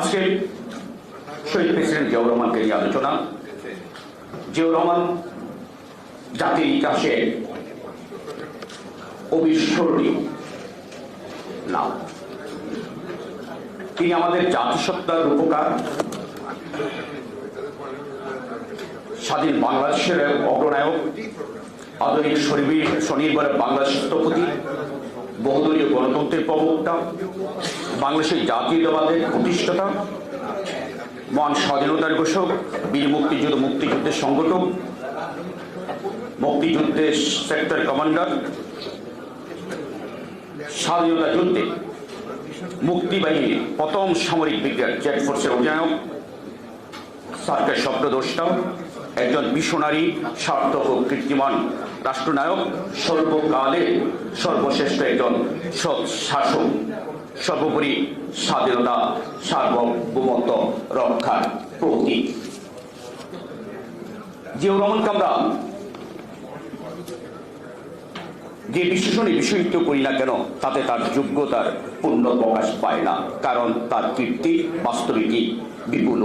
আজকে শহীদ প্রেসিডেন্ট জিয়াউর রহমানকে নিয়ে আলোচনা। জিয়াউর রহমান জাতির ইতিহাসে অবিস্মরণীয় নাম। তিনি আমাদের জাতিসত্তার রূপকার। স্বাধীন বাংলাদেশের অগ্রনায়ক, আধুনিক স্বনির্ভর বাংলাদেশ স্থপতি। বহুদলীয় গণতন্ত্রের প্রবক্তা বাংলাদেশের জাতীয়তাবাদের প্রতিষ্ঠাতা, মহান স্বাধীনতার ঘোষক, বীর মুক্তিযুদ্ধ মুক্তিযুদ্ধের সংগঠক, মুক্তিযুদ্ধের সেক্টর কমান্ডার স্বাধীনতা যুদ্ধে মুক্তিবাহিনীর প্রথম সামরিক বিজ্ঞান জেট ফোর্সের অধিনায়ক সার্কের স্বপ্নদ্রষ্টা, একজন মিশনারি সার্থক ও কীর্তিমান রাষ্ট্রনায়ক, সর্বকালে সর্বশ্রেষ্ঠ একজন সৎ শাসক, সর্বোপরি স্বাধীনতা সার্বভৌমত্ব রক্ষার প্রতীক। জিয়াউর রহমানকে আমরা যে বিশেষণে বিষয়িত করি না কেন, তাতে তার যোগ্যতার পূর্ণ প্রকাশ পায় না, কারণ তার কীর্তি, বাস্তবিকই বিপুল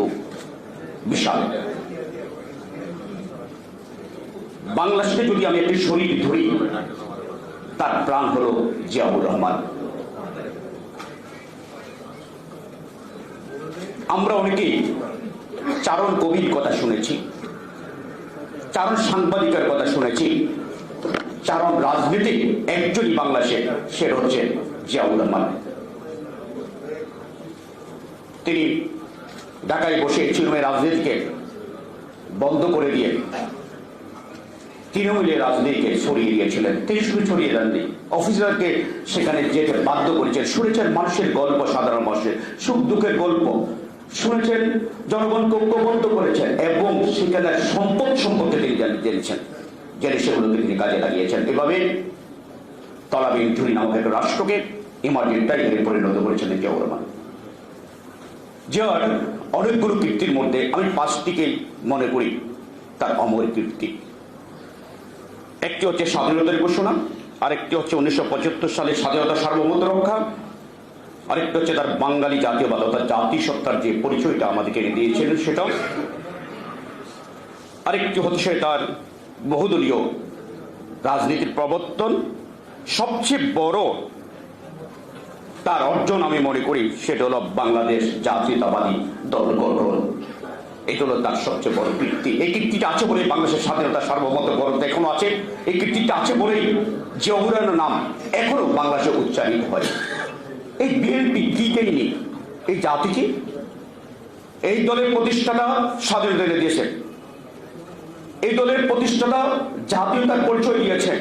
বিশাল। বাংলাদেশকে যদি আমি একটি শরীর ধরি, তার প্রাণ হল জিয়াউর রহমান। আমরা অনেকেই চারণ কবির কথা শুনেছি, চারণ সাংবাদিকের কথা শুনেছি, চারণ রাজনীতিক একজনই বাংলাদেশে, সে হচ্ছে জিয়াউর রহমান। তিনি ঢাকায় বসে চিরমে রাজনীতিকে বন্ধ করে দিয়ে তৃণমূলের রাজনীতিকে ছড়িয়ে দিয়েছিলেন, তিনি শুধু ছড়িয়ে দেননি, অফিসারকে সেখানে যেতে বাধ্য করেছেন। শুনেছেন মানুষের গল্প সাধারণ মানুষের, সুখ দুঃখের গল্প। শুনেছেন জনগণকে ঐক্যবদ্ধ করেছেন এবং সেখানে সম্পদ সম্পর্কে তিনি জান- জেনেছেন জেনে সেগুলোকে তিনি কাজে লাগিয়েছেন। এভাবে তলাবিন ঝুরি নামক একটা রাষ্ট্রকে ইমার্জেন্ট টাইগারে পরিণত করেছেন জিয়াউর রহমান যার অনেকগুলো কীর্তির মধ্যে আমি পাঁচটিকে মনে করি, তার অমর কীর্তি। একটি হচ্ছে স্বাধীনতার ঘোষণা, আরেকটি হচ্ছে উনিশশো পঁচাত্তর সালে স্বাধীনতা সার্বভৌমত্ব রক্ষা, আরেকটি হচ্ছে তার বাঙালি জাতীয়বাদতা জাতিসত্তার যে পরিচয়টা আমাদেরকে দিয়েছিলেন সেটা আরেকটি হচ্ছে তার বহুদলীয় রাজনীতির প্রবর্তন। সবচেয়ে বড় তার অর্জন আমি মনে করি, সেটা হলো বাংলাদেশ জাতীয়তাবাদী দল গঠন। এটা হলো তার সবচেয়ে বড় কীর্তি। এই কীর্তিটা আছে বলেই বাংলাদেশের স্বাধীনতা সার্বভৌমত্ব গর্ব এখনও আছে। এই কীর্তিটা আছে বলেই যে অভুরানো নাম এখনও বাংলাদেশে উচ্চারিত হয়। এই বিএনপি কি দেয়নি এই জাতি কি? এই দলের প্রতিষ্ঠাতা স্বাধীনতা এনে দিয়েছে এই দলের প্রতিষ্ঠাতা জাতীয়তার পরিচয় দিয়েছে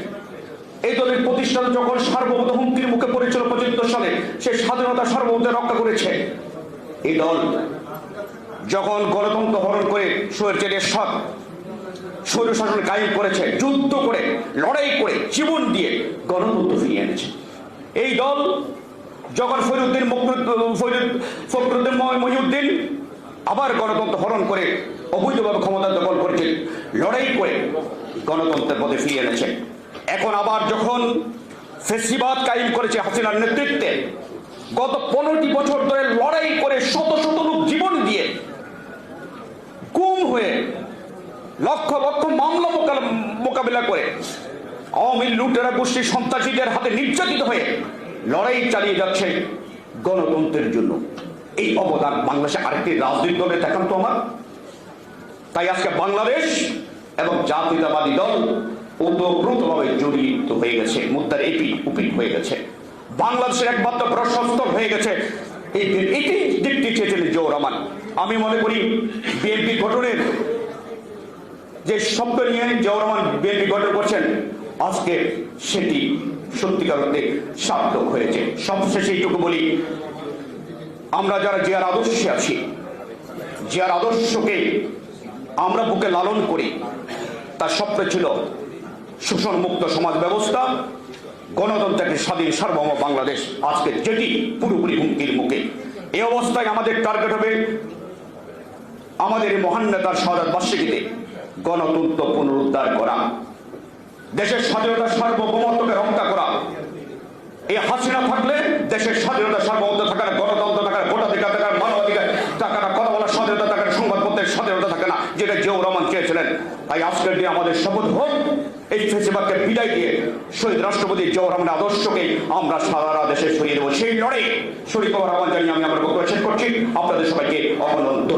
এই দলের প্রতিষ্ঠাতা যখন সার্বভৌম হুমকির মুখে পড়েছিল পঁচাত্তর সালে, সে স্বাধীনতা সার্বভৌমত্ব রক্ষা করেছে। এই দল যখন গণতন্ত্র হরণ করে স্বৈরাচারের সৎ স্বৈর শাসন কায়েম করেছে, যুদ্ধ করে, লড়াই করে, জীবন দিয়ে গণতন্ত্র ফিরিয়ে এনেছে। এই দল যখন ফরিউদ্দিন মকরুদ- ফরিদ- ফখরুদ্দিন মহ- মহিউদ্দিন আবার গণতন্ত্র হরণ করে, অবৈধভাবে ক্ষমতা দখল করেছে, লড়াই করে গণতন্ত্রের পথে ফিরিয়ে এনেছে। এখন আবার যখন ফেসিবাদ কায়েম করেছে হাসিনার নেতৃত্বে, গত পনেরোটি বছর ধরে লড়াই করে শত শত লোক জীবন দিয়ে গুম হয়ে লক্ষ লক্ষ মামলা মোকাবিলা করে। আওয়ামী লুটেরা গোষ্ঠীর সন্ত্রাসীদের হাতে নির্যাতিত হয়ে লড়াই চালিয়ে যাচ্ছে গণতন্ত্রের জন্য। এই অবদান বাংলাদেশে আরেকটি রাজনৈতিক দলে দেখান তো আমার। তাই আজকে বাংলাদেশ এবং জাতীয়তাবাদী দল ওতপ্রোতভাবে জড়িত হয়ে গেছে মুদ্রার এপি উপিট হয়ে গেছে। বাংলাদেশের একমাত্র প্রশস্ত হয়ে গেছে। এই দেখতে চেয়েছিলেন জো রহমান আমি মনে করি বিএনপি গঠনের যে শব্দ নিয়ে জিয়াউর রহমান বিএনপি গঠন করছেন, আজকে সেটি সত্যিকার অর্থে সার্থক হয়েছে। সবশেষে এইটুকু বলি, আমরা যারা জিয়ার আদর্শে আছি, জিয়ার আদর্শকে আমরা বুকে লালন করি, তার স্বপ্ন ছিল শোষণ মুক্ত সমাজ ব্যবস্থা গণতন্ত্রের একটি স্বাধীন সার্বভৌম বাংলাদেশ। আজকে যেটি পুরোপুরি হুমকির মুখে। এই অবস্থায় আমাদের টার্গেট হবে আমাদের মহান নেতার শাহাদ বার্ষিকীতে। গণতন্ত্র পুনরুদ্ধার করা, দেশের স্বাধীনতা সার্বভৌমত্বকে রক্ষা করা। এই হাসিনা থাকলে দেশের স্বাধীনতা সার্বভৌমত্ব থাকার, গণতন্ত্র থাকার, ভোটাধিকার থাকার, মানবাধিকার থাকার, কথা বলার স্বাধীনতা তাকে সংবাদপত্রের স্বাধীনতা থাকে না, যেটা জিয়াউর রহমান চেয়েছিলেন। তাই আজকের দিনে আমাদের শপথ হোক, এই ফেসিবাদকে বিদায় দিয়ে শহীদ রাষ্ট্রপতি জিয়াউর রহমানের আদর্শকে আমরা সারা দেশে ছড়িয়ে দেবো। সেই লড়াই শরীর আহ্বান জানিয়ে আমি আমার বক্তব্য শেষ করছি। আপনাদের সবাইকে অভিনন্দন।